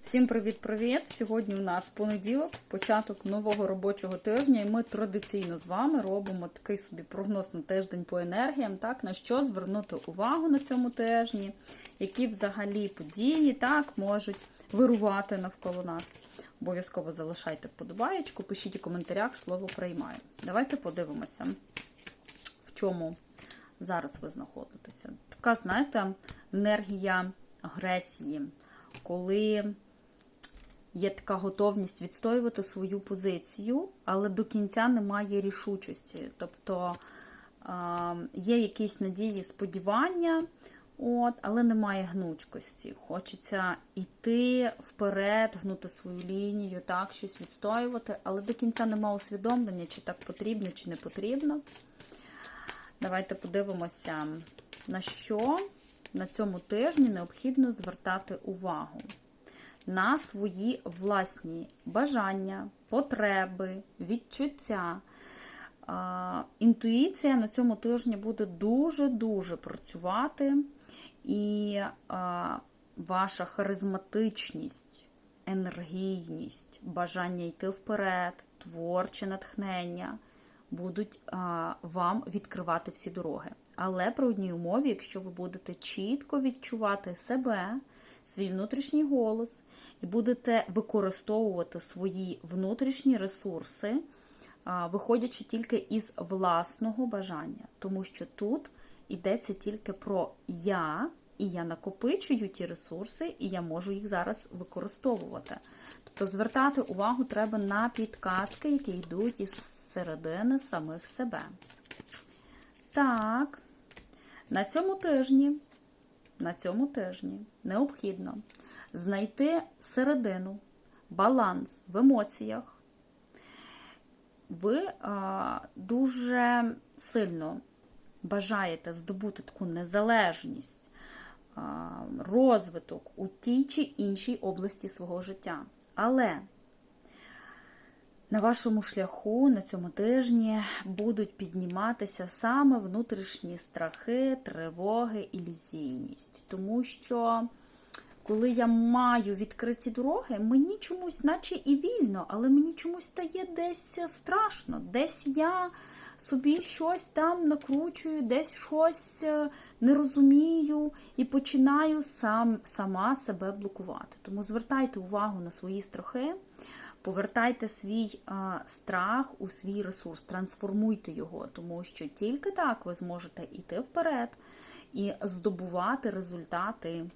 Всім привіт-привіт! Сьогодні у нас понеділок, початок нового робочого тижня, і ми традиційно з вами робимо такий собі прогноз на тиждень по енергіям, так, на що звернути увагу на цьому тижні, які взагалі події так, можуть вирувати навколо нас. Обов'язково залишайте вподобаєчку, пишіть у коментарях слово приймаю. Давайте подивимося, в чому зараз ви знаходитеся. Така, знаєте, енергія агресії, коли є така готовність відстоювати свою позицію, але до кінця немає рішучості. Тобто є якісь надії, сподівання, от, але немає гнучкості. Хочеться йти вперед, гнути свою лінію, так, щось відстоювати, але до кінця немає усвідомлення, чи так потрібно, чи не потрібно. Давайте подивимося, на що на цьому тижні необхідно звертати увагу. На свої власні бажання, потреби, відчуття. Інтуїція на цьому тижні буде дуже-дуже працювати, і ваша харизматичність, енергійність, бажання йти вперед, творче натхнення будуть вам відкривати всі дороги. Але при одній умові, якщо ви будете чітко відчувати себе, свій внутрішній голос, і будете використовувати свої внутрішні ресурси, виходячи тільки із власного бажання. Тому що тут йдеться тільки про я, і я накопичую ті ресурси, і я можу їх зараз використовувати. Тобто звертати увагу треба на підказки, які йдуть із середини самих себе. Так, на цьому тижні, на цьому тижні необхідно знайти середину, баланс в емоціях. Ви а, дуже сильно бажаєте здобути таку незалежність, а, розвиток у тій чи іншій області свого життя. Але на вашому шляху на цьому тижні будуть підніматися саме внутрішні страхи, тривоги, ілюзійність. Тому що, коли я маю відкриті дороги, мені чомусь, наче і вільно, але мені чомусь стає десь страшно, десь я собі щось там накручую, десь щось не розумію і починаю сам, сама себе блокувати. Тому звертайте увагу на свої страхи. Повертайте свій страх у свій ресурс, трансформуйте його, тому що тільки так ви зможете йти вперед і здобувати результати